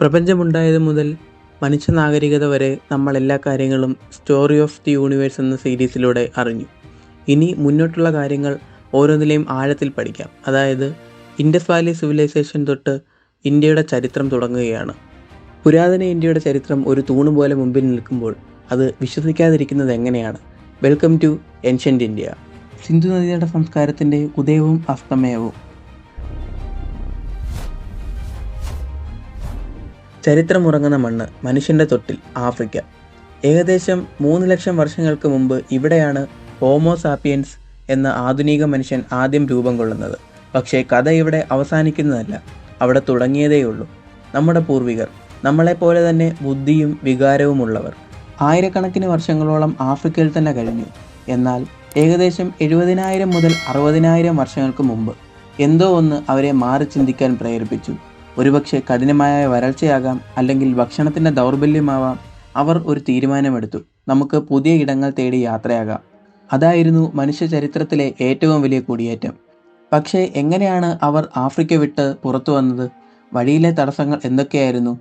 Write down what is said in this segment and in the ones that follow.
പ്രപഞ്ചമുണ്ടായത് മുതൽ മനുഷ്യ നാഗരികത വരെ നമ്മൾ എല്ലാ കാര്യങ്ങളും സ്റ്റോറി ഓഫ് ദി യൂണിവേഴ്സ് എന്ന സീരീസിലൂടെ അറിഞ്ഞു. ഇനി മുന്നോട്ടുള്ള കാര്യങ്ങൾ ഓരോന്നിലെയും ആഴത്തിൽ പഠിക്കാം. അതായത് ഇൻഡസ് വാലി സിവിലൈസേഷൻ തൊട്ട് ഇന്ത്യയുടെ ചരിത്രം തുടങ്ങുകയാണ്. പുരാതന ഇന്ത്യയുടെ ചരിത്രം ഒരു തൂണ് പോലെ മുമ്പിൽ നിൽക്കുമ്പോൾ അത് വിശ്വസിക്കാതിരിക്കുന്നത് എങ്ങനെയാണ്? Welcome to ancient India Sindhu നദിയുടെ സംസ്കാരത്തിന്റെ ഉദയവും അസ്തമയവും ചരിത്രമുറങ്ങുന്ന മണ്ണ് മനുഷ്യന്റെ തൊട്ടിൽ ആഫ്രിക്ക. ഏകദേശം മൂന്ന് ലക്ഷം വർഷങ്ങൾക്ക് മുമ്പ് ഇവിടെയാണ് ഹോമോസാപ്പിയൻസ് എന്ന ആധുനിക മനുഷ്യൻ ആദ്യം രൂപം കൊള്ളുന്നത്. പക്ഷേ കഥ ഇവിടെ അവസാനിക്കുന്നതല്ല അവിടെ തുടങ്ങിയതേയുള്ളൂ. നമ്മുടെ പൂർവികർ നമ്മളെപ്പോലെ തന്നെ ബുദ്ധിയും വികാരവുമുള്ളവർ ആയിരക്കണക്കിന് വർഷങ്ങളോളം ആഫ്രിക്കയിൽ തന്നെ കഴിഞ്ഞു. എന്നാൽ ഏകദേശം എഴുപതിനായിരം മുതൽ അറുപതിനായിരം വർഷങ്ങൾക്ക് മുമ്പ് എന്തോ ഒന്ന് അവരെ മാറി ചിന്തിക്കാൻ പ്രേരിപ്പിച്ചു. ഒരുപക്ഷെ കഠിനമായ വരൾച്ചയാകാം അല്ലെങ്കിൽ ഭക്ഷണത്തിന്റെ ദൗർബല്യമാവാം. അവർ ഒരു തീരുമാനമെടുത്തു. നമുക്ക് പുതിയ ഇടങ്ങൾ തേടി യാത്രയാകാം. അതായിരുന്നു മനുഷ്യ ചരിത്രത്തിലെ ഏറ്റവും വലിയ കുടിയേറ്റം. പക്ഷേ എങ്ങനെയാണ് അവർ ആഫ്രിക്ക വിട്ട് പുറത്തു വന്നത്? വഴിയിലെ തടസ്സങ്ങൾ എന്തൊക്കെയായിരുന്നു?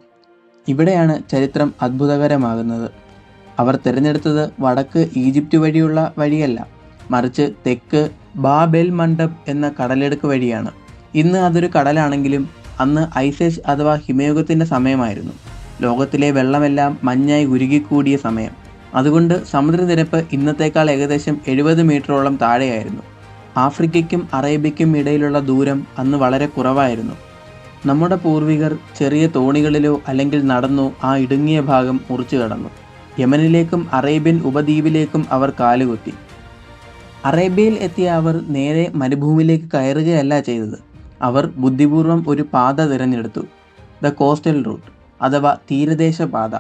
ഇവിടെയാണ് ചരിത്രം അത്ഭുതകരമാകുന്നത്. അവർ തിരഞ്ഞെടുത്തത് വടക്ക് ഈജിപ്റ്റ് വഴിയുള്ള വഴിയല്ല. മറിച്ച് തെക്ക് ബാബെൽ മണ്ഡപ് എന്ന കടലെടുക്ക് വഴിയാണ്. ഇന്ന് അതൊരു കടലാണെങ്കിലും അന്ന് ഐസേജ് അഥവാ ഹിമയുഗത്തിന്റെ സമയമായിരുന്നു. ലോകത്തിലെ വെള്ളമെല്ലാം മഞ്ഞായി ഉരുകിക്കൂടിയ സമയം. അതുകൊണ്ട് സമുദ്രനിരപ്പ് ഇന്നത്തേക്കാൾ ഏകദേശം എഴുപത് മീറ്ററോളം താഴെയായിരുന്നു. ആഫ്രിക്കയ്ക്കും അറേബ്യയ്ക്കും ഇടയിലുള്ള ദൂരം അന്ന് വളരെ കുറവായിരുന്നു. നമ്മുടെ പൂർവികർ ചെറിയ തോണികളിലോ അല്ലെങ്കിൽ നടന്നോ ആ ഇടുങ്ങിയ ഭാഗം മുറിച്ചു കടന്നു. യമനിലേക്കും അറേബ്യൻ ഉപദ്വീപിലേക്കും അവർ കാലുകുത്തി. അറേബ്യയിൽ എത്തിയ അവർ നേരെ മരുഭൂമിയിലേക്ക് കയറുകയല്ല ചെയ്തത്. അവർ ബുദ്ധിപൂർവം ഒരു പാത തിരഞ്ഞെടുത്തു. ദ കോസ്റ്റൽ റൂട്ട് അഥവാ തീരദേശ പാത.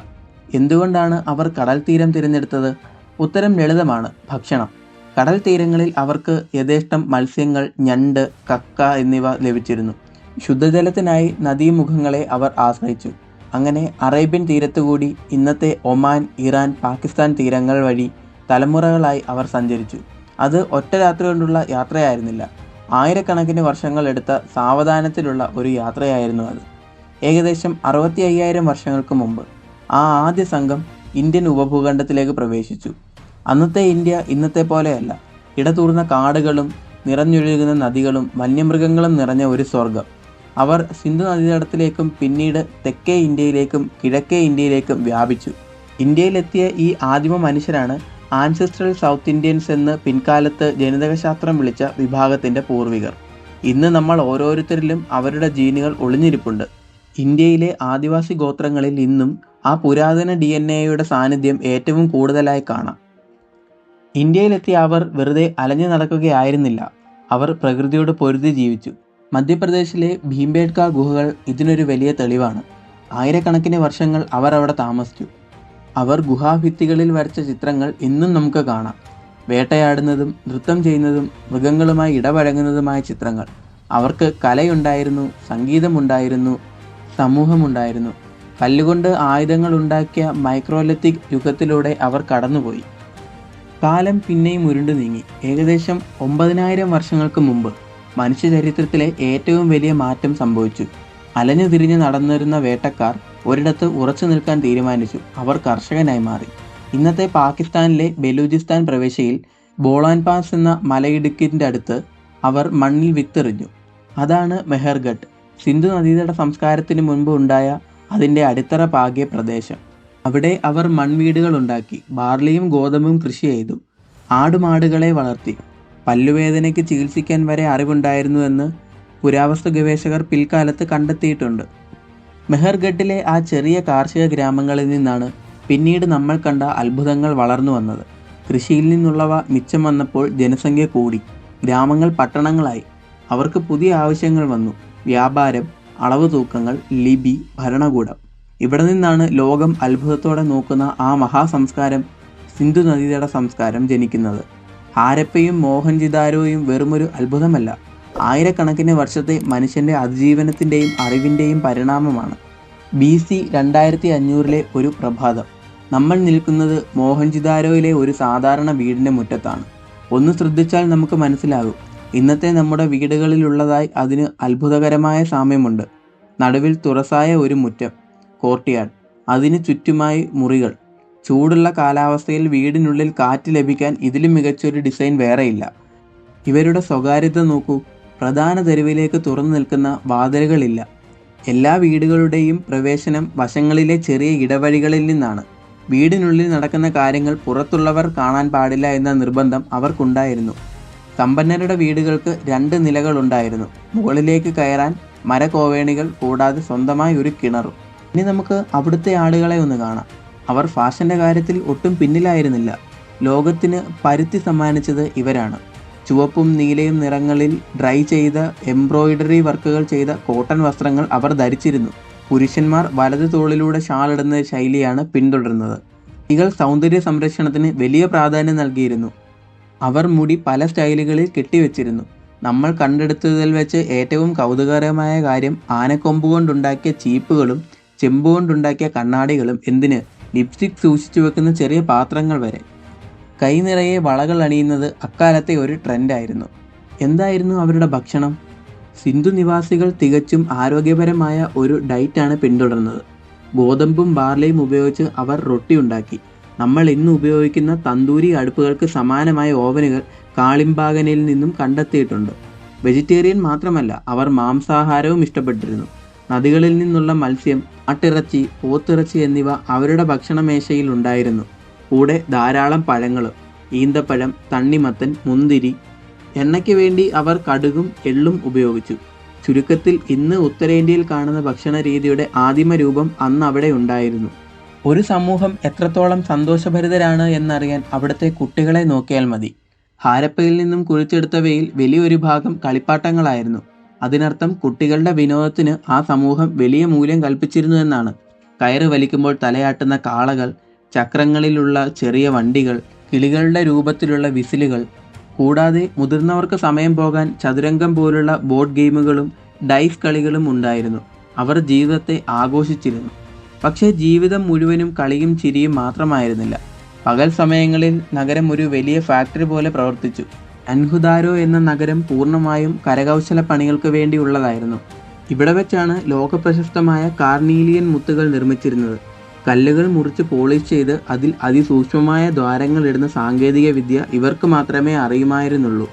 എന്തുകൊണ്ടാണ് അവർ കടൽ തീരം തിരഞ്ഞെടുത്തത്? ഉത്തരം ലളിതമാണ് ഭക്ഷണം. കടൽ തീരങ്ങളിൽ അവർക്ക് യഥേഷ്ടം മത്സ്യങ്ങൾ ഞണ്ട് കക്ക എന്നിവ ലഭിച്ചിരുന്നു. ശുദ്ധജലത്തിനായി നദീമുഖങ്ങളെ അവർ ആശ്രയിച്ചു. അങ്ങനെ അറേബ്യൻ തീരത്തുകൂടി ഇന്നത്തെ ഒമാൻ ഇറാൻ പാകിസ്ഥാൻ തീരങ്ങൾ വഴി തലമുറകളായി അവർ സഞ്ചരിച്ചു. അത് ഒറ്റ രാത്രി കൊണ്ടുള്ള യാത്രയായിരുന്നില്ല. ആയിരക്കണക്കിന് വർഷങ്ങൾ എടുത്ത സാവധാനത്തിലുള്ള ഒരു യാത്രയായിരുന്നു അത്. ഏകദേശം അറുപത്തി അയ്യായിരം വർഷങ്ങൾക്ക് മുമ്പ് ആ ആദ്യ സംഘം ഇന്ത്യൻ ഉപഭൂഖണ്ഡത്തിലേക്ക് പ്രവേശിച്ചു. അന്നത്തെ ഇന്ത്യ ഇന്നത്തെ പോലെയല്ല. ഇടതൂർന്ന കാടുകളും നിറഞ്ഞൊഴുകുന്ന നദികളും വന്യമൃഗങ്ങളും നിറഞ്ഞ ഒരു സ്വർഗം അവർ സിന്ധു നദീതടത്തിലേക്കും പിന്നീട് തെക്കേ ഇന്ത്യയിലേക്കും കിഴക്കേ ഇന്ത്യയിലേക്കും വ്യാപിച്ചു. ഇന്ത്യയിലെത്തിയ ഈ ആദിമ മനുഷ്യരാണ് ആൻസെസ്ട്രൽ സൗത്ത് ഇന്ത്യൻസ് എന്ന് പിൻകാലത്ത് ജനിതകശാസ്ത്രം വിളിച്ച വിഭാഗത്തിന്റെ പൂർവികർ. ഇന്ന് നമ്മൾ ഓരോരുത്തരിലും അവരുടെ ജീനുകൾ ഒളിഞ്ഞിരിപ്പുണ്ട്. ഇന്ത്യയിലെ ആദിവാസി ഗോത്രങ്ങളിൽ ഇന്നും ആ പുരാതന ഡി എൻ എയുടെ സാന്നിധ്യം ഏറ്റവും കൂടുതലായി കാണാം. ഇന്ത്യയിലെത്തിയ അവർ വെറുതെ അലഞ്ഞു നടക്കുകയായിരുന്നില്ല. അവർ പ്രകൃതിയോട് പൊരുതി ജീവിച്ചു. മധ്യപ്രദേശിലെ ഭീംബേഡ്ക ഗുഹകൾ ഇതിനൊരു വലിയ തെളിവാണ്. ആയിരക്കണക്കിന് വർഷങ്ങൾ അവർ അവിടെ താമസിച്ചു. അവർ ഗുഹാഭിത്തികളിൽ വരച്ച ചിത്രങ്ങൾ ഇന്നും നമുക്ക് കാണാം. വേട്ടയാടുന്നതും നൃത്തം ചെയ്യുന്നതും മൃഗങ്ങളുമായി ഇടപഴകുന്നതുമായ ചിത്രങ്ങൾ. അവർക്ക് കലയുണ്ടായിരുന്നു സംഗീതമുണ്ടായിരുന്നു സമൂഹമുണ്ടായിരുന്നു. കല്ലുകൊണ്ട് ആയുധങ്ങൾ ഉണ്ടാക്കിയ മൈക്രോലത്തിക് യുഗത്തിലൂടെ അവർ കടന്നുപോയി. കാലം പിന്നെയും ഉരുണ്ടു നീങ്ങി. ഏകദേശം ഒമ്പതിനായിരം വർഷങ്ങൾക്ക് മുമ്പ് മനുഷ്യചരിത്രത്തിലെ ഏറ്റവും വലിയ മാറ്റം സംഭവിച്ചു. അലഞ്ഞു തിരിഞ്ഞ് നടന്നിരുന്ന വേട്ടക്കാർ ഒരിടത്ത് ഉറച്ചു നിൽക്കാൻ തീരുമാനിച്ചു. അവർ കർഷകനായി മാറി. ഇന്നത്തെ പാകിസ്ഥാനിലെ ബലൂചിസ്ഥാൻ പ്രവിശ്യയിൽ ബോളാൻ പാസ് എന്ന മലയിടുക്കിന്റെ അടുത്ത് അവർ മണ്ണിൽ വിത്തെറിഞ്ഞു. അതാണ് മെഹർഗഡ്. സിന്ധു നദീതട സംസ്കാരത്തിന് മുൻപ് ഉണ്ടായ അതിന്റെ അടിത്തറ പാകിയ പ്രദേശം. അവിടെ അവർ മൺവീടുകൾ ഉണ്ടാക്കി ബാർലിയും ഗോതമ്പും കൃഷി ചെയ്തു ആടുമാടുകളെ വളർത്തി. പല്ലുവേദനയ്ക്ക് ചികിത്സിക്കാൻ വരെ അറിവുണ്ടായിരുന്നുവെന്ന് പുരാവസ്തു ഗവേഷകർ പിൽക്കാലത്ത് കണ്ടെത്തിയിട്ടുണ്ട്. മെഹർഗഡിലെ ആ ചെറിയ കാർഷിക ഗ്രാമങ്ങളിൽ നിന്നാണ് പിന്നീട് നമ്മൾ കണ്ട അത്ഭുതങ്ങൾ വളർന്നു വന്നത്. കൃഷിയിൽ നിന്നുള്ളവ മിച്ചം വന്നപ്പോൾ ജനസംഖ്യ കൂടി. ഗ്രാമങ്ങൾ പട്ടണങ്ങളായി. അവർക്ക് പുതിയ ആവശ്യങ്ങൾ വന്നു. വ്യാപാരം അളവ് തൂക്കങ്ങൾ ലിപി ഭരണകൂടം. ഇവിടെ നിന്നാണ് ലോകം അത്ഭുതത്തോടെ നോക്കുന്ന ആ മഹാസംസ്കാരം സിന്ധു നദീതട സംസ്കാരം ജനിക്കുന്നത്. ഹാരപ്പയും മോഹൻജിദാരോയും വെറുമൊരു അത്ഭുതമല്ല. ആയിരക്കണക്കിന് വർഷത്തെ മനുഷ്യന്റെ അതിജീവനത്തിന്റെയും അറിവിന്റെയും പരിണാമമാണ് ബി സി രണ്ടായിരത്തി അഞ്ഞൂറിലെ ഒരു പ്രഭാതം. നമ്മൾ നിൽക്കുന്നത് മോഹൻജിദാരോയിലെ ഒരു സാധാരണ വീടിന്റെ മുറ്റത്താണ്. ഒന്ന് ശ്രദ്ധിച്ചാൽ നമുക്ക് മനസ്സിലാകും. ഇന്നത്തെ നമ്മുടെ വീടുകളിലുള്ളതായി അതിന് അത്ഭുതകരമായ സാമ്യമുണ്ട്. നടുവിൽ തുറസായ ഒരു മുറ്റം കോർട്ട്യാർഡ്. അതിന് ചുറ്റുമായി മുറികൾ. ചൂടുള്ള കാലാവസ്ഥയിൽ വീടിനുള്ളിൽ കാറ്റ് ലഭിക്കാൻ ഇതിലും മികച്ചൊരു ഡിസൈൻ വേറെയില്ല. ഇവരുടെ സ്വകാര്യത നോക്കൂ. പ്രധാന തെരുവിലേക്ക് തുറന്നു നിൽക്കുന്ന വാതിലുകളില്ല. എല്ലാ വീടുകളുടെയും പ്രവേശനം വശങ്ങളിലെ ചെറിയ ഇടവഴികളിൽ നിന്നാണ്. വീടിനുള്ളിൽ നടക്കുന്ന കാര്യങ്ങൾ പുറത്തുള്ളവർ കാണാൻ പാടില്ല എന്ന നിർബന്ധം അവർക്കുണ്ടായിരുന്നു. സമ്പന്നരുടെ വീടുകൾക്ക് രണ്ട് നിലകളുണ്ടായിരുന്നു. മുകളിലേക്ക് കയറാൻ മരകോവേണികൾ കൂടാതെ സ്വന്തമായി ഒരു കിണറും. ഇനി നമുക്ക് അവിടുത്തെ ആളുകളെ ഒന്ന് കാണാം. അവർ ഫാഷന്റെ കാര്യത്തിൽ ഒട്ടും പിന്നിലായിരുന്നില്ല. ലോകത്തിന് പരുത്തി സമ്മാനിച്ചത് ഇവരാണ്. ചുവപ്പും നീലയും നിറങ്ങളിൽ ഡ്രൈ ചെയ്ത എംബ്രോയിഡറി വർക്കുകൾ ചെയ്ത കോട്ടൺ വസ്ത്രങ്ങൾ അവർ ധരിച്ചിരുന്നു. പുരുഷന്മാർ വലതു തോളിലൂടെ ഷാൾ ശൈലിയാണ് പിന്തുടരുന്നത്. സ്ത്രീകൾ സൗന്ദര്യ സംരക്ഷണത്തിന് വലിയ പ്രാധാന്യം നൽകിയിരുന്നു. അവർ മുടി പല സ്റ്റൈലുകളിൽ കെട്ടിവെച്ചിരുന്നു. നമ്മൾ കണ്ടെടുത്തതിൽ വെച്ച് ഏറ്റവും കൗതുകകരമായ കാര്യം ആനക്കൊമ്പ് കൊണ്ടുണ്ടാക്കിയ ചീപ്പുകളും ചെമ്പ് കൊണ്ടുണ്ടാക്കിയ കണ്ണാടികളും. എന്തിന്? ലിപ്സ്റ്റിക് സൂക്ഷിച്ചു വെക്കുന്ന ചെറിയ പാത്രങ്ങൾ വരെ. കൈ നിറയെ വളകൾ അണിയുന്നത് അക്കാലത്തെ ഒരു ട്രെൻഡായിരുന്നു. എന്തായിരുന്നു അവരുടെ ഭക്ഷണം? സിന്ധു നിവാസികൾ തികച്ചും ആരോഗ്യപരമായ ഒരു ഡയറ്റാണ് പിന്തുടർന്നത്. ഗോതമ്പും ബാർലയും ഉപയോഗിച്ച് അവർ റൊട്ടി ഉണ്ടാക്കി. നമ്മൾ ഇന്ന് ഉപയോഗിക്കുന്ന തന്തൂരി അടുപ്പുകൾക്ക് സമാനമായ ഓവനുകൾ കാളിംബാഗനിൽ നിന്നും കണ്ടെത്തിയിട്ടുണ്ട്. വെജിറ്റേറിയൻ മാത്രമല്ല അവർ മാംസാഹാരവും ഇഷ്ടപ്പെട്ടിരുന്നു. നദികളിൽ നിന്നുള്ള മത്സ്യം അട്ടിറച്ചി പോത്തിറച്ചി എന്നിവ അവരുടെ ഭക്ഷണമേശയിൽ ഉണ്ടായിരുന്നു. കൂടെ ധാരാളം പഴങ്ങൾ ഈന്തപ്പഴം തണ്ണിമത്തൻ മുന്തിരി എണ്ണയ്ക്ക് വേണ്ടി അവർ കടുകും എള്ളും ഉപയോഗിച്ചു. ചുരുക്കത്തിൽ ഇന്ന് ഉത്തരേന്ത്യയിൽ കാണുന്ന ഭക്ഷണ രീതിയുടെ ആദിമ രൂപം അന്ന് അവിടെ ഉണ്ടായിരുന്നു. ഒരു സമൂഹം എത്രത്തോളം സന്തോഷഭരിതരാണ് എന്നറിയാൻ അവിടുത്തെ കുട്ടികളെ നോക്കിയാൽ മതി. ഹാരപ്പയിൽ നിന്നും കുഴിച്ചെടുത്തവയിൽ വലിയൊരു ഭാഗം കളിപ്പാട്ടങ്ങളായിരുന്നു. അതിനർത്ഥം കുട്ടികളുടെ വിനോദത്തിന് ആ സമൂഹം വലിയ മൂല്യം കൽപ്പിച്ചിരുന്നു എന്നാണ്. കയറ് വലിക്കുമ്പോൾ തലയാട്ടുന്ന കാളകൾ ചക്രങ്ങളിലുള്ള ചെറിയ വണ്ടികൾ കിളികളുടെ രൂപത്തിലുള്ള വിസിലുകൾ കൂടാതെ മുതിർന്നവർക്ക് സമയം പോകാൻ ചതുരംഗം പോലുള്ള ബോർഡ് ഗെയിമുകളും ഡൈസ് കളികളും ഉണ്ടായിരുന്നു. അവർ ജീവിതത്തെ ആഘോഷിച്ചിരുന്നു. പക്ഷേ ജീവിതം മുഴുവനും കളിയും ചിരിയും മാത്രമായിരുന്നില്ല. പകൽ സമയങ്ങളിൽ നഗരം ഒരു വലിയ ഫാക്ടറി പോലെ പ്രവർത്തിച്ചു. അൻഹുദാരോ എന്ന നഗരം പൂർണമായും കരകൗശല പണികൾക്ക് വേണ്ടിയുള്ളതായിരുന്നു ഇവിടെ വെച്ചാണ് ലോകപ്രശസ്തമായ കാർണീലിയൻ മുത്തുകൾ നിർമ്മിച്ചിരുന്നത്. കല്ലുകൾ മുറിച്ച് പോളിഷ് ചെയ്ത് അതിൽ അതിസൂക്ഷ്മമായ ദ്വാരങ്ങൾ ഇടുന്ന സാങ്കേതിക വിദ്യ ഇവർക്ക് മാത്രമേ അറിയുമായിരുന്നുള്ളൂ.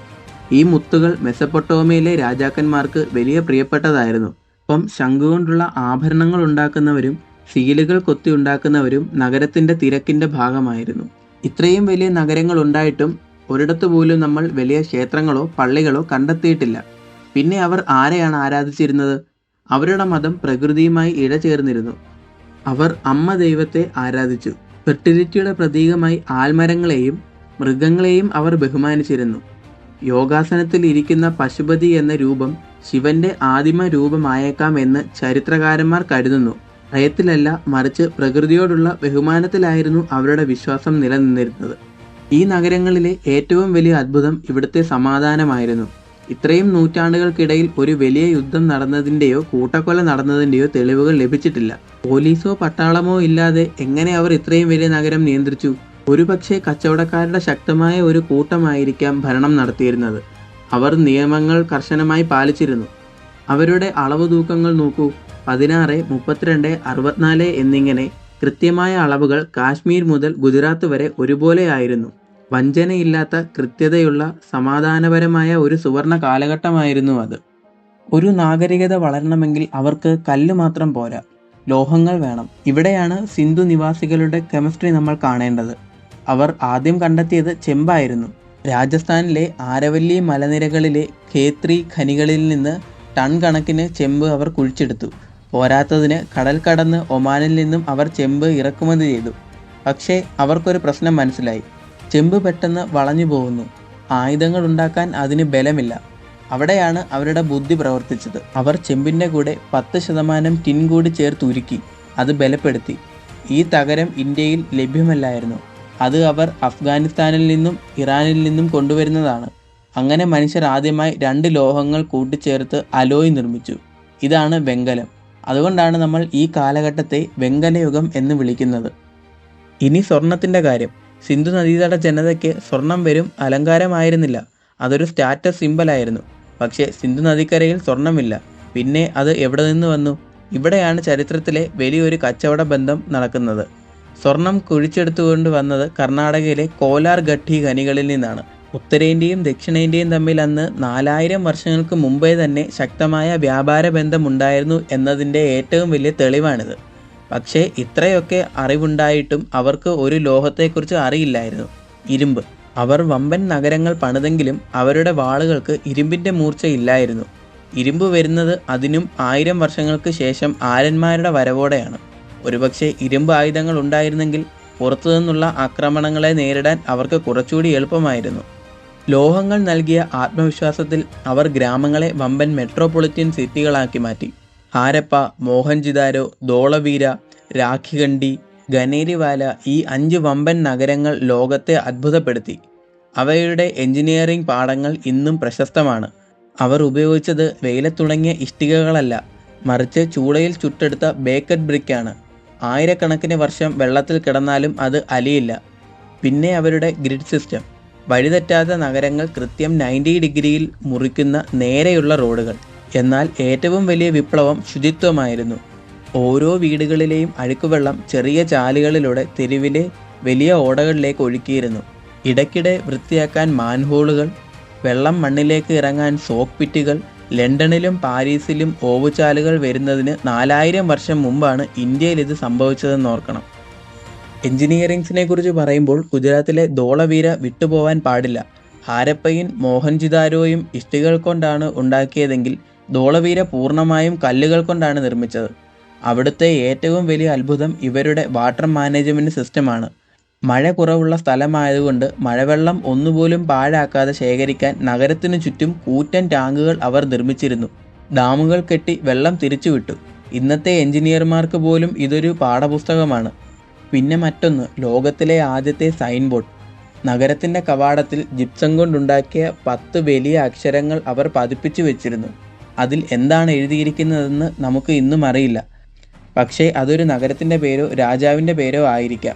ഈ മുത്തുകൾ മെസ്സപ്പൊട്ടോമയിലെ രാജാക്കന്മാർക്ക് വലിയ പ്രിയപ്പെട്ടതായിരുന്നു. ഒപ്പം ശംഖു കൊണ്ടുള്ള ആഭരണങ്ങൾ ഉണ്ടാക്കുന്നവരും സീലുകൾ കൊത്തി ഉണ്ടാക്കുന്നവരും നഗരത്തിന്റെ തിരക്കിന്റെ ഭാഗമായിരുന്നു. ഇത്രയും വലിയ നഗരങ്ങൾ ഉണ്ടായിട്ടും ഒരിടത്തു പോലും നമ്മൾ വലിയ ക്ഷേത്രങ്ങളോ പള്ളികളോ കണ്ടെത്തിയിട്ടില്ല. പിന്നെ അവർ ആരെയാണ് ആരാധിച്ചിരുന്നത്? അവരുടെ മതം പ്രകൃതിയുമായി ഇഴചേർന്നിരുന്നു. അവർ അമ്മ ദൈവത്തെ ആരാധിച്ചു. ഫെർട്ടിലിറ്റിയുടെ പ്രതീകമായി ആൽമരങ്ങളെയും മൃഗങ്ങളെയും അവർ ബഹുമാനിച്ചിരുന്നു. യോഗാസനത്തിൽ ഇരിക്കുന്ന പശുപതി എന്ന രൂപം ശിവന്റെ ആദിമ രൂപമായേക്കാം എന്ന് ചരിത്രകാരന്മാർ കരുതുന്നു. ഭയത്തിലല്ല മറിച്ച് പ്രകൃതിയോടുള്ള ബഹുമാനത്തിലായിരുന്നു അവരുടെ വിശ്വാസം നിലനിന്നിരുന്നത്. ഈ നഗരങ്ങളിലെ ഏറ്റവും വലിയ അത്ഭുതം ഇവിടുത്തെ സമാധാനമായിരുന്നു. ഇത്രയും നൂറ്റാണ്ടുകൾക്കിടയിൽ ഒരു വലിയ യുദ്ധം നടന്നതിന്റെയോ കൂട്ടക്കൊല നടന്നതിന്റെയോ തെളിവുകൾ ലഭിച്ചിട്ടില്ല. പോലീസോ പട്ടാളമോ ഇല്ലാതെ എങ്ങനെ അവർ ഇത്രയും വലിയ നഗരം നിയന്ത്രിച്ചു? ഒരുപക്ഷെ കച്ചവടക്കാരുടെ ശക്തമായ ഒരു കൂട്ടമായിരിക്കാം ഭരണം നടത്തിയിരുന്നത്. അവർ നിയമങ്ങൾ കർശനമായി പാലിച്ചിരുന്നു. അവരുടെ അളവ് തൂക്കങ്ങൾ നോക്കൂ. പതിനാറ് മുപ്പത്തിരണ്ട് അറുപത്തിനാല് എന്നിങ്ങനെ കൃത്യമായ അളവുകൾ കാശ്മീർ മുതൽ ഗുജറാത്ത് വരെ ഒരുപോലെയായിരുന്നു വഞ്ചനയില്ലാത്ത കൃത്യതയുള്ള സമാധാനപരമായ ഒരു സുവർണ കാലഘട്ടമായിരുന്നു അത്. ഒരു നാഗരികത വളരണമെങ്കിൽ അവർക്ക് കല്ല് മാത്രം പോരാ. ലോഹങ്ങൾ വേണം. ഇവിടെയാണ് സിന്ധു നിവാസികളുടെ കെമിസ്ട്രി നമ്മൾ കാണേണ്ടത്. അവർ ആദ്യം കണ്ടെത്തിയത് ചെമ്പായിരുന്നു. രാജസ്ഥാനിലെ ആരവല്ലി മലനിരകളിലെ ഖേത്രി ഖനികളിൽ നിന്ന് ടൺ കണക്കിന് ചെമ്പ് അവർ കുഴിച്ചെടുത്തു. പോരാത്തതിന് കടൽ കടന്ന് ഒമാനിൽ നിന്നും അവർ ചെമ്പ് ഇറക്കുമതി ചെയ്തു. പക്ഷേ അവർക്കൊരു പ്രശ്നം മനസ്സിലായി. ചെമ്പ് പെട്ടെന്ന് വളഞ്ഞു പോകുന്നു. ആയുധങ്ങൾ ഉണ്ടാക്കാൻ അതിന് ബലമില്ല. അവിടെയാണ് അവരുടെ ബുദ്ധി പ്രവർത്തിച്ചത്. അവർ ചെമ്പിന്റെ കൂടെ പത്ത് ശതമാനം ടിൻ കൂടി ചേർത്ത് ഉരുക്കി. അത് ബലപ്പെടുത്തി. ഈ തകരം ഇന്ത്യയിൽ ലഭ്യമല്ലായിരുന്നു. അത് അവർ അഫ്ഗാനിസ്ഥാനിൽ നിന്നും ഇറാനിൽ നിന്നും കൊണ്ടുവരുന്നതാണ്. അങ്ങനെ മനുഷ്യർ ആദ്യമായി രണ്ട് ലോഹങ്ങൾ കൂട്ടിച്ചേർത്ത് അലോയ് നിർമ്മിച്ചു. ഇതാണ് വെങ്കലം. അതുകൊണ്ടാണ് നമ്മൾ ഈ കാലഘട്ടത്തെ വെങ്കലയുഗം എന്ന് വിളിക്കുന്നത്. ഇനി സ്വർണത്തിന്റെ കാര്യം. സിന്ധു നദീതട ജനതയ്ക്ക് സ്വർണം വരും അലങ്കാരമായിരുന്നില്ല. അതൊരു സ്റ്റാറ്റസ് സിമ്പലായിരുന്നു. പക്ഷേ സിന്ധു നദിക്കരയിൽ സ്വർണമില്ല. പിന്നെ അത് എവിടെ നിന്ന് വന്നു? ഇവിടെയാണ് ചരിത്രത്തിലെ വലിയൊരു കച്ചവട ബന്ധം നടക്കുന്നത്. സ്വർണം കുഴിച്ചെടുത്തുകൊണ്ട് വന്നത് കർണാടകയിലെ കോലാർ ഗട്ടി ഖനികളിൽ നിന്നാണ്. ഉത്തരേന്ത്യയും ദക്ഷിണേന്ത്യയും തമ്മിൽ അന്ന് നാലായിരം വർഷങ്ങൾക്ക് മുമ്പേ തന്നെ ശക്തമായ വ്യാപാര ബന്ധമുണ്ടായിരുന്നു എന്നതിന്റെ ഏറ്റവും വലിയ തെളിവാണിത്. പക്ഷേ ഇത്രയൊക്കെ അറിവുണ്ടായിട്ടും അവർക്ക് ഒരു ലോഹത്തെക്കുറിച്ച് അറിയില്ലായിരുന്നു. ഇരുമ്പ്. അവർ വമ്പൻ നഗരങ്ങൾ പണിതെങ്കിലും അവരുടെ വാളുകൾക്ക് ഇരുമ്പിന്റെ മൂർച്ചയില്ലായിരുന്നു. ഇരുമ്പ് വരുന്നത് അതിനും ആയിരം വർഷങ്ങൾക്ക് ശേഷം ആരന്മാരുടെ വരവോടെയാണ്. ഒരുപക്ഷെ ഇരുമ്പ് ആയുധങ്ങൾ ഉണ്ടായിരുന്നെങ്കിൽ പുറത്തുനിന്നുള്ള ആക്രമണങ്ങളെ നേരിടാൻ അവർക്ക് കുറച്ചുകൂടി എളുപ്പമായിരുന്നു. ലോഹങ്ങൾ നൽകിയ ആത്മവിശ്വാസത്തിൽ അവർ ഗ്രാമങ്ങളെ വമ്പൻ മെട്രോപൊളിറ്റൻ സിറ്റികളാക്കി മാറ്റി. ഹാരപ്പ മോഹൻജിദാരോ ധോളവീര രാഖിഗണ്ഡി ഗനേരിവാല ഈ അഞ്ച് വമ്പൻ നഗരങ്ങൾ ലോകത്തെ അത്ഭുതപ്പെടുത്തി. അവയുടെ എഞ്ചിനീയറിംഗ് പാഠങ്ങൾ ഇന്നും പ്രശസ്തമാണ്. അവർ ഉപയോഗിച്ചത് വെയിലത്തുണങ്ങിയ ഇഷ്ടികകളല്ല മറിച്ച് ചൂളയിൽ ചുട്ടെടുത്ത ബേക്കഡ് ബ്രിക്കാണ്. ആയിരക്കണക്കിന് വർഷം വെള്ളത്തിൽ കിടന്നാലും അത് അലിയില്ല. പിന്നെ അവരുടെ ഗ്രിഡ് സിസ്റ്റം. വഴിതെറ്റാത്ത നഗരങ്ങൾ കൃത്യം നയന്റി ഡിഗ്രിയിൽ മുറിക്കുന്ന നേരെയുള്ള റോഡുകൾ. എന്നാൽ ഏറ്റവും വലിയ വിപ്ലവം ശുചിത്വമായിരുന്നു. ഓരോ വീടുകളിലെയും അഴുക്കുവെള്ളം ചെറിയ ചാലുകളിലൂടെ തെരുവിലെ വലിയ ഓടകളിലേക്ക് ഒഴുക്കിയിരുന്നു. ഇടയ്ക്കിടെ വൃത്തിയാക്കാൻ മാൻഹോളുകൾ വെള്ളം മണ്ണിലേക്ക് ഇറങ്ങാൻ സോക്ക് പിറ്റുകൾ ലണ്ടനിലും പാരീസിലും ഓവുചാലുകൾ വരുന്നതിന് നാലായിരം വർഷം മുമ്പാണ് ഇന്ത്യയിൽ ഇത് സംഭവിച്ചതെന്ന് ഓർക്കണം. എഞ്ചിനീയറിംഗ്സിനെ കുറിച്ച് പറയുമ്പോൾ ഗുജറാത്തിലെ ധോളവീര വിട്ടുപോവാൻ പാടില്ല. ഹാരപ്പയും മോഹൻജിദാരോയും ഇഷ്ടികൾ കൊണ്ടാണ് ഉണ്ടാക്കിയതെങ്കിൽ ധോളവീര പൂർണമായും കല്ലുകൾ കൊണ്ടാണ് നിർമ്മിച്ചത്. അവിടുത്തെ ഏറ്റവും വലിയ അത്ഭുതം ഇവരുടെ വാട്ടർ മാനേജ്മെന്റ് സിസ്റ്റമാണ് മഴ കുറവുള്ള സ്ഥലമായതുകൊണ്ട് മഴവെള്ളം ഒന്നുപോലും പാഴാക്കാതെ ശേഖരിക്കാൻ നഗരത്തിനു ചുറ്റും കൂറ്റൻ ടാങ്കുകൾ അവർ നിർമ്മിച്ചിരുന്നു. ഡാമുകൾ കെട്ടി വെള്ളം തിരിച്ചുവിട്ടു. ഇന്നത്തെ എഞ്ചിനീയർമാർക്ക് പോലും ഇതൊരു പാഠപുസ്തകമാണ്. പിന്നെ മറ്റൊന്ന് ലോകത്തിലെ ആദ്യത്തെ സൈൻ ബോർഡ് നഗരത്തിന്റെ കവാടത്തിൽ ജിപ്സം കൊണ്ടുണ്ടാക്കിയ പത്ത് വലിയ അക്ഷരങ്ങൾ അവർ പതിപ്പിച്ചു വെച്ചിരുന്നു. അതിൽ എന്താണ് എഴുതിയിരിക്കുന്നതെന്ന് നമുക്ക് ഇന്നും അറിയില്ല. പക്ഷേ അതൊരു നഗരത്തിന്റെ പേരോ രാജാവിന്റെ പേരോ ആയിരിക്കാം.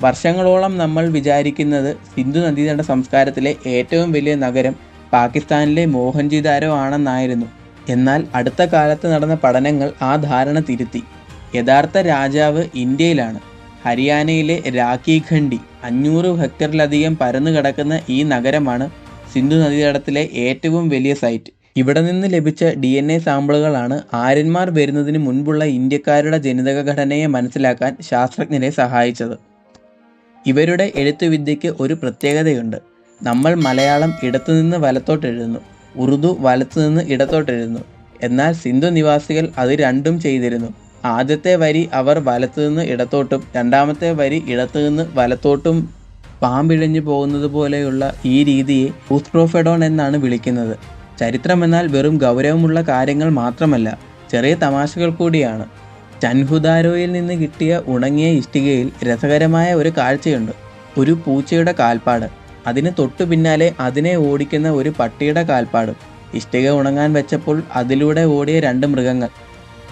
വർഷങ്ങളോളം നമ്മൾ വിചാരിക്കുന്നത് സിന്ധു നദീതട സംസ്കാരത്തിലെ ഏറ്റവും വലിയ നഗരം പാകിസ്ഥാനിലെ മോഹൻജിദാരോ ആണെന്നായിരുന്നു. എന്നാൽ അടുത്ത കാലത്ത് നടന്ന പഠനങ്ങൾ ആ ധാരണ തിരുത്തി. യഥാർത്ഥ രാജാവ് ഇന്ത്യയിലാണ്. ഹരിയാനയിലെ രാഖി ഖണ്ഡി അഞ്ഞൂറ് ഹെക്ടറിലധികം പരന്നു കിടക്കുന്ന ഈ നഗരമാണ് സിന്ധു നദീതടത്തിലെ ഏറ്റവും വലിയ സൈറ്റ്. ഇവിടെ നിന്ന് ലഭിച്ച ഡി എൻ എ സാമ്പിളുകളാണ് ആര്യന്മാർ വരുന്നതിന് മുൻപുള്ള ഇന്ത്യക്കാരുടെ ജനിതക ഘടനയെ മനസ്സിലാക്കാൻ ശാസ്ത്രജ്ഞരെ സഹായിച്ചത്. ഇവരുടെ എഴുത്തുവിദ്യയ്ക്ക് ഒരു പ്രത്യേകതയുണ്ട്. നമ്മൾ മലയാളം ഇടത്തുനിന്ന് വലത്തോട്ട് എഴുതുന്നു ഉറുദു വലത്തുനിന്ന് ഇടത്തോട്ട് എഴുതുന്നു എന്നാൽ സിന്ധു നിവാസികൾ അത് രണ്ടും ചെയ്തിരുന്നു. ആദ്യത്തെ വരി അവർ വലത്തുനിന്ന് ഇടത്തോട്ടും രണ്ടാമത്തെ വരി ഇടത്തുനിന്ന് വലത്തോട്ടും പാമ്പിഴഞ്ഞു പോകുന്നത് പോലെയുള്ള ഈ രീതിയെ ഉസ്ട്രോഫെഡോൺ എന്നാണ് വിളിക്കുന്നത്. ചരിത്രമെന്നാൽ വെറും ഗൗരവമുള്ള കാര്യങ്ങൾ മാത്രമല്ല ചെറിയ തമാശകൾ കൂടിയാണ്. ചൻഹുദാരോയിൽ നിന്ന് കിട്ടിയ ഉണങ്ങിയ ഇഷ്ടികയിൽ രസകരമായ ഒരു കാഴ്ചയുണ്ട്. ഒരു പൂച്ചയുടെ കാൽപ്പാട്. അതിന് തൊട്ടു പിന്നാലെ അതിനെ ഓടിക്കുന്ന ഒരു പട്ടിയുടെ കാൽപ്പാട്. ഇഷ്ടിക ഉണങ്ങാൻ വെച്ചപ്പോൾ അതിലൂടെ ഓടിയ രണ്ട് മൃഗങ്ങൾ.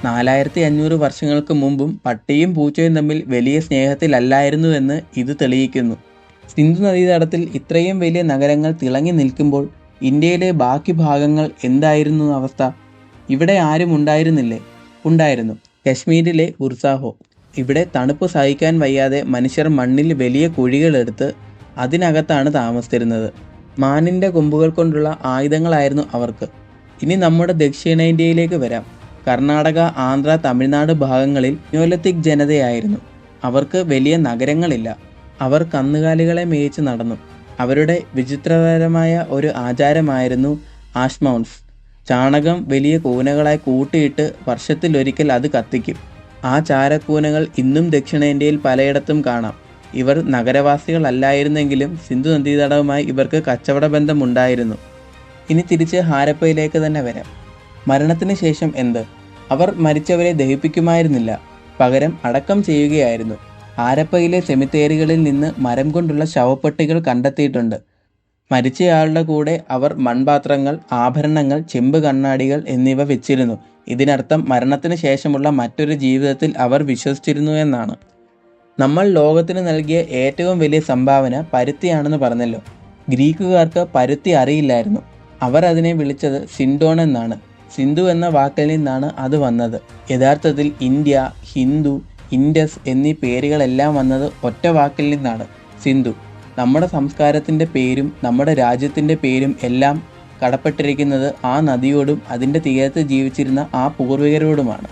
നാലായിരത്തി അഞ്ഞൂറ് വർഷങ്ങൾക്ക് മുമ്പും പട്ടിയും പൂച്ചയും തമ്മിൽ വലിയ സ്നേഹത്തിലല്ലായിരുന്നുവെന്ന് ഇത് തെളിയിക്കുന്നു. സിന്ധു നദീതടത്തിൽ ഇത്രയും വലിയ നഗരങ്ങൾ തിളങ്ങി നിൽക്കുമ്പോൾ ഇന്ത്യയിലെ ബാക്കി ഭാഗങ്ങൾ എന്തായിരുന്നു അവസ്ഥ? ഇവിടെ ആരും ഉണ്ടായിരുന്നില്ലേ? ഉണ്ടായിരുന്നു. കശ്മീരിലെ ഉർസാഹോ. ഇവിടെ തണുപ്പ് സഹിക്കാൻ വയ്യാതെ മനുഷ്യർ മണ്ണിൽ വലിയ കുഴികളെടുത്ത് അതിനകത്താണ് താമസിച്ചിരുന്നത്. മാനിന്റെ കൊമ്പുകൾ കൊണ്ടുള്ള ആയുധങ്ങളായിരുന്നു അവർക്ക്. ഇനി നമ്മുടെ ദക്ഷിണേന്ത്യയിലേക്ക് വരാം. കർണാടക ആന്ധ്ര തമിഴ്നാട് ഭാഗങ്ങളിൽ ന്യൂലത്തിക് ജനതയായിരുന്നു. അവർക്ക് വലിയ നഗരങ്ങളില്ല. അവർ കന്നുകാലികളെ മേയിച്ച് നടന്നു. അവരുടെ വിചിത്രപരമായ ഒരു ആചാരമായിരുന്നു ആഷ്മൗൺസ് ചാണകം വലിയ കൂനകളായി കൂട്ടിയിട്ട് വർഷത്തിലൊരിക്കൽ അത് കത്തിക്കും. ആ ചാരക്കൂനകൾ ഇന്നും ദക്ഷിണേന്ത്യയിൽ പലയിടത്തും കാണാം. ഇവർ നഗരവാസികളല്ലായിരുന്നെങ്കിലും സിന്ധു നദീതടവുമായി ഇവർക്ക് കച്ചവട ബന്ധമുണ്ടായിരുന്നു. ഇനി തിരിച്ച് ഹാരപ്പയിലേക്ക് തന്നെ വരാം. മരണത്തിന് ശേഷം എന്ത്? അവർ മരിച്ചവരെ ദഹിപ്പിക്കുമായിരുന്നില്ല. പകരം അടക്കം ചെയ്യുകയായിരുന്നു. ഹാരപ്പയിലെ സെമിത്തേരികളിൽ നിന്ന് മരം കൊണ്ടുള്ള ശവപ്പെട്ടികൾ കണ്ടെത്തിയിട്ടുണ്ട്. മരിച്ചയാളുടെ കൂടെ അവർ മൺപാത്രങ്ങൾ ആഭരണങ്ങൾ ചെമ്പ് കണ്ണാടികൾ എന്നിവ വെച്ചിരുന്നു. ഇതിനർത്ഥം മരണത്തിന് ശേഷമുള്ള മറ്റൊരു ജീവിതത്തിൽ അവർ വിശ്വസിച്ചിരുന്നു എന്നാണ്. നമ്മൾ ലോകത്തിന് നൽകിയ ഏറ്റവും വലിയ സംഭാവന പരുത്തിയാണെന്ന് പറഞ്ഞല്ലോ. ഗ്രീക്കുകാർക്ക് പരുത്തി അറിയില്ലായിരുന്നു. അവർ അതിനെ വിളിച്ചത് സിൻഡോൺ എന്നാണ്. സിന്ധു എന്ന വാക്കിൽ നിന്നാണ് അത് വന്നത്. യഥാർത്ഥത്തിൽ ഇന്ത്യ ഹിന്ദു ഇൻഡസ് എന്നീ പേരുകളെല്ലാം വന്നത് ഒറ്റ വാക്കിൽ നിന്നാണ്. സിന്ധു. നമ്മുടെ സംസ്കാരത്തിന്റെ പേരും നമ്മുടെ രാജ്യത്തിന്റെ പേരും എല്ലാം കടപ്പെട്ടിരിക്കുന്നത് ആ നദിയോടും അതിന്റെ തീരത്ത് ജീവിച്ചിരുന്ന ആ പൂർവികരോടുമാണ്.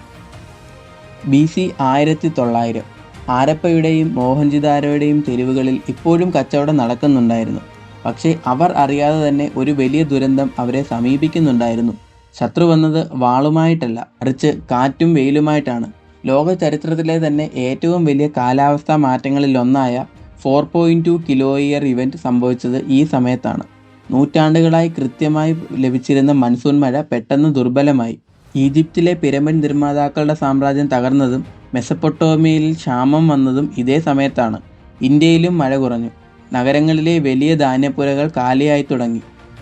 ബി സി ആയിരത്തി തൊള്ളായിരം. ആരപ്പയുടെയും മോഹൻജിദാരോയുടെയും തെരുവുകളിൽ ഇപ്പോഴും കച്ചവടം നടക്കുന്നുണ്ടായിരുന്നു. പക്ഷേ അവർ അറിയാതെ തന്നെ ഒരു വലിയ ദുരന്തം അവരെ സമീപിക്കുന്നുണ്ടായിരുന്നു. ശത്രു വന്നത് വാളുമായിട്ടല്ല മറിച്ച് കാറ്റും വെയിലുമായിട്ടാണ്. ലോക ചരിത്രത്തിലെ തന്നെ ഏറ്റവും വലിയ കാലാവസ്ഥാ മാറ്റങ്ങളിൽ ഒന്നായ four point two kilo year event സംഭവിച്ചത് ഈ സമയത്താണ്. നൂറ്റാണ്ടുകളായി കൃത്യമായി ലഭിച്ചിരുന്ന മൺസൂൺ മഴ പെട്ടെന്ന് ദുർബലമായി. ഈജിപ്തിലെ പിരമിഡ് നിർമ്മാതാക്കളുടെ സാമ്രാജ്യം തകർന്നതും മെസപ്പൊട്ടോമിയയിൽ ക്ഷാമം വന്നതും ഇതേ സമയത്താണ്. ഇന്ത്യയിലും മഴ കുറഞ്ഞു. നഗരങ്ങളിലെ വലിയ ധാന്യപ്പുരകൾ കാലിയായി തുടങ്ങി.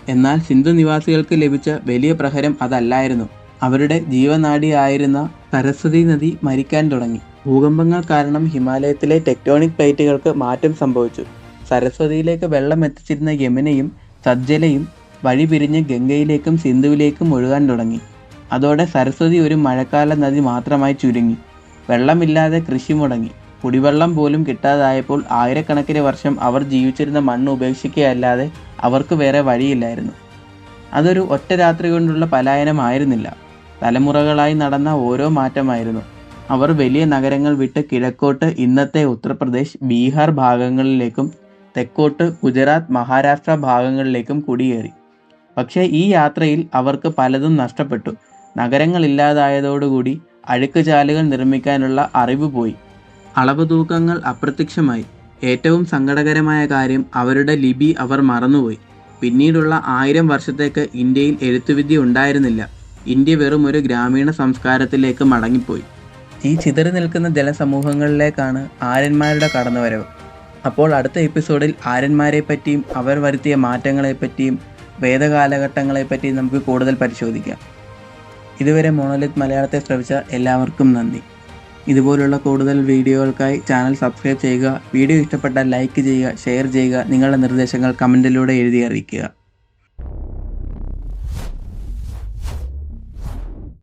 എന്നാൽ സിന്ധു നിവാസികൾക്ക് ലഭിച്ച വലിയ പ്രഹരം അതല്ലായിരുന്നു. അവരുടെ ജീവനാഡിയായിരുന്ന സരസ്വതി നദി മരിക്കാൻ തുടങ്ങി. ഭൂകമ്പങ്ങൾ കാരണം ഹിമാലയത്തിലെ ടെക്ടോണിക് പ്ലേറ്റുകൾക്ക് മാറ്റം സംഭവിച്ചു. സരസ്വതിയിലേക്ക് വെള്ളം എത്തിച്ചിരുന്ന യമുനയും സജ്ജലയും വഴി പിരിഞ്ഞ് ഗംഗയിലേക്കും സിന്ധുവിലേക്കും ഒഴുകാൻ തുടങ്ങി. അതോടെ സരസ്വതി ഒരു മഴക്കാല നദി മാത്രമായി ചുരുങ്ങി. വെള്ളമില്ലാതെ കൃഷി മുടങ്ങി. കുടിവെള്ളം പോലും കിട്ടാതായപ്പോൾ ആയിരക്കണക്കിന് വർഷം അവർ ജീവിച്ചിരുന്ന മണ്ണ് ഉപേക്ഷിക്കുകയല്ലാതെ അവർക്ക് വേറെ വഴിയില്ലായിരുന്നു. അതൊരു ഒറ്റ രാത്രി കൊണ്ടുള്ള പലായനമായിരുന്നില്ല. തലമുറകളായി നടന്ന ഓരോ മാറ്റമായിരുന്നു. അവർ വലിയ നഗരങ്ങൾ വിട്ട് കിഴക്കോട്ട് ഇന്നത്തെ ഉത്തർപ്രദേശ് ബീഹാർ ഭാഗങ്ങളിലേക്കും തെക്കോട്ട് ഗുജറാത്ത് മഹാരാഷ്ട്ര ഭാഗങ്ങളിലേക്കും കുടിയേറി. പക്ഷേ ഈ യാത്രയിൽ അവർക്ക് പലതും നഷ്ടപ്പെട്ടു. നഗരങ്ങൾ നഗരങ്ങളില്ലാതായതോടുകൂടി അഴുക്കുചാലുകൾ നിർമ്മിക്കാനുള്ള അറിവ് പോയി. അളവ് തൂക്കങ്ങൾ അപ്രത്യക്ഷമായി. ഏറ്റവും സങ്കടകരമായ കാര്യം അവരുടെ ലിപി അവർ മറന്നുപോയി. പിന്നീടുള്ള ആയിരം വർഷത്തേക്ക് ഇന്ത്യയിൽ എഴുത്തുവിദ്യ ഉണ്ടായിരുന്നില്ല. ഇന്ത്യ വെറും ഒരു ഗ്രാമീണ സംസ്കാരത്തിലേക്ക് മടങ്ങിപ്പോയി. ഈ ചിതറി നിൽക്കുന്ന ജലസമൂഹങ്ങളിലേക്കാണ് ആര്യന്മാരുടെ കടന്നുവരവ്. അപ്പോൾ അടുത്ത എപ്പിസോഡിൽ ആര്യന്മാരെ പറ്റിയും അവർ വരുത്തിയ മാറ്റങ്ങളെപ്പറ്റിയും പറ്റിയും വേദകാലഘട്ടങ്ങളെ പറ്റിയും നമുക്ക് കൂടുതൽ പരിശോധിക്കാം. ഇതുവരെ മോണോലിത് മലയാളത്തെ ശ്രവിച്ച എല്ലാവർക്കും നന്ദി. ഇതുപോലുള്ള കൂടുതൽ വീഡിയോകൾക്കായി ചാനൽ സബ്സ്ക്രൈബ് ചെയ്യുക വീഡിയോ ഇഷ്ടപ്പെട്ടാൽ ലൈക്ക് ചെയ്യുക ഷെയർ ചെയ്യുക നിങ്ങളുടെ നിർദ്ദേശങ്ങൾ കമന്റിലൂടെ എഴുതി അറിയിക്കുക.